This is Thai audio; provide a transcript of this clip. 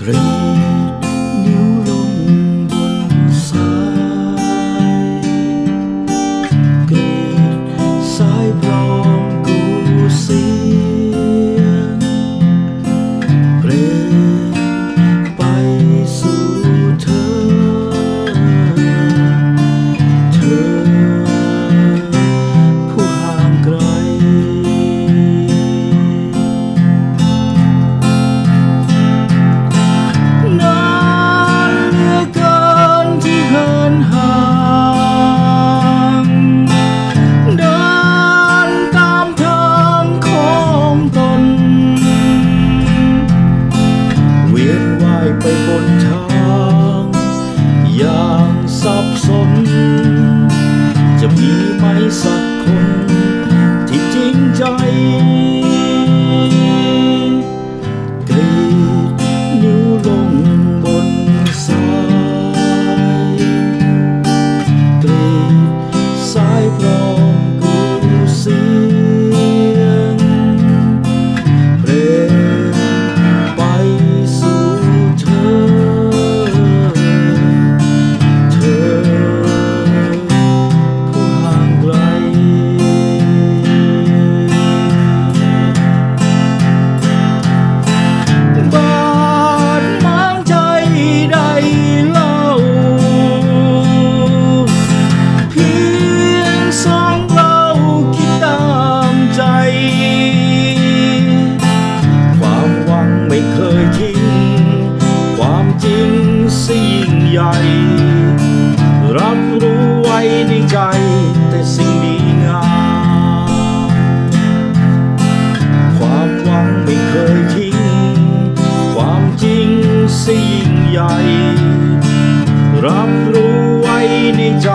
gris. pensa ใหญ่ รับรู้ไว้ในใจ แต่สิ่งดีงามความหวังไม่เคยทิ้ง ความจริงสิ่งใหญ่ รับรู้ไว้ในใจ